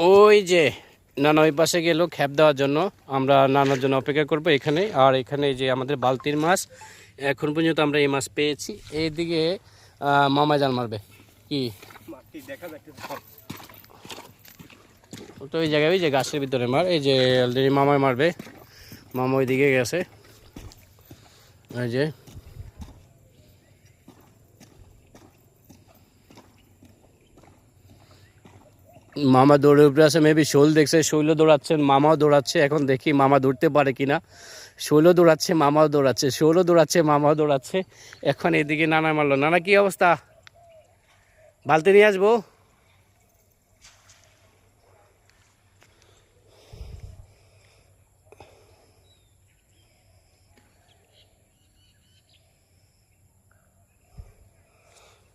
ওই যে নানা ওই পাশে গেল খ্যাপ দেওয়ার জন্য। আমরা নানার জন্য অপেক্ষা করব এখানে। আর এখানে যে আমাদের বালতির মাছ, এখন পর্যন্ত আমরা এই মাছ পেয়েছি। এইদিকে মামা জাল মারবে। কি? তো ওই জায়গায়, ওই যে গাছের ভিতরে মার। এই যে অলরেডি মামায় মারবে। মামা ওইদিকে গেছে। এই যে মামা দৌড়ে উপরে আছে মেবি শৈল দেখছে, শৈল দৌড়াচ্ছেন মামাও দৌড়াচ্ছে, এখন দেখি মামা দৌড়তে পারে কিনা। শৈল দৌড়াচ্ছে, মামাও দৌড়াচ্ছে, শৈল দৌড়াচ্ছে, মামাও দৌড়াচ্ছে, এখন এদিকে নানা মারলো। নানা, কি অবস্থা? বালতি নিয়ে আসব?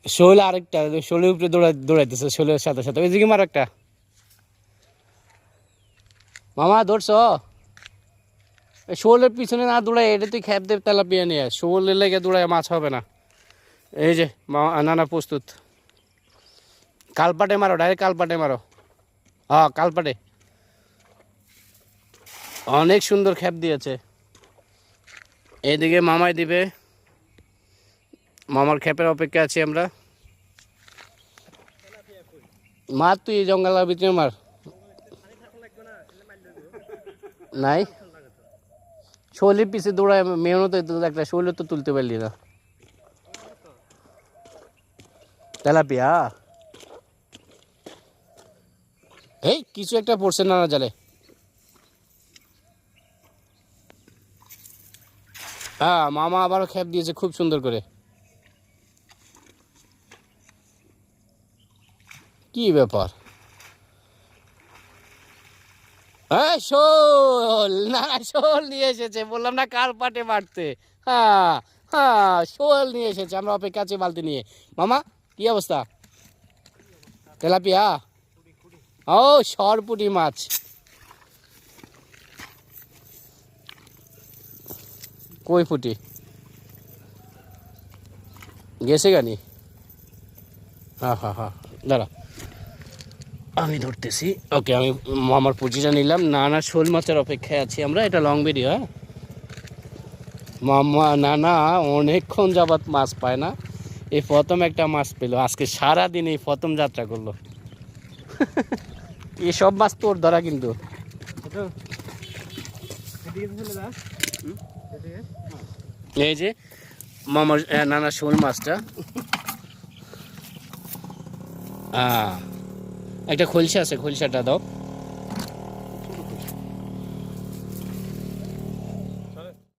শৈল আরেকটা, শৈলের উপরে দৌড়াই দৌড়াইতেছে, শৈলের সাথে সাথে। ওইদিকে মার একটা। মামা এই শোলের পিছনে না দৌড়ায়, এটা তুই খ্যাপ দেব তেলাপিয়া নিয়ে শোলের লেগে দৌড়ায় মাছ হবে না। এই যে, মামা নানা প্রস্তুত। কালপাটে মারো, ডাইরেক্ট কালপাটে মারো। হ্যাঁ কালপাটে। অনেক সুন্দর খ্যাপ দিয়েছে। এদিকে মামাই দিবে। মামার খ্যাপের অপেক্ষা আছি আমরা। মার তুই এই জঙ্গলের ভিতরে মার। নাই? শৈলীর পিছে দৌড়ায় মেহনত একটা শৈল তো তুলতে পারলি না। তেলাপিয়া? এই কিছু একটা পড়ছে না না জালে হ্যাঁ মামা আবারও খ্যাপ দিয়েছে খুব সুন্দর করে। কি ব্যাপার? হ্যাঁ শোল। না, শোল নিয়ে এসেছে। বললাম না, কাল পাটে মারতে হ্যাঁ হ্যাঁ শোল নিয়ে এসেছে। আমরা অপেক্ষা আছি বালতি নিয়ে। মামা, কি অবস্থা? তেলাপিয়া? ও, সরপুটি মাছ। কই ফুটি গেছে গানি হ্যাঁ হ্যাঁ হ্যাঁ দাঁড়া। আমি ধরতেছি। ওকে আমি আমার পুঁজিটা নিলাম। না না শোল মাছের অপেক্ষায় আছি আমরা। এটা লং ভিডিও হ্যাঁ? মামা নানা অনেকক্ষণ যাবৎ মাছ পায় না। এই প্রথম একটা মাছ পেল। আজকে সারা দিন এই প্রথম যাত্রা করল। এই সব মাছ তোর ধরা কিন্তু। এই যে মামার নানা শোল মাছটা। আহ, একটা খোলসা আছে খোলসাটা দাও।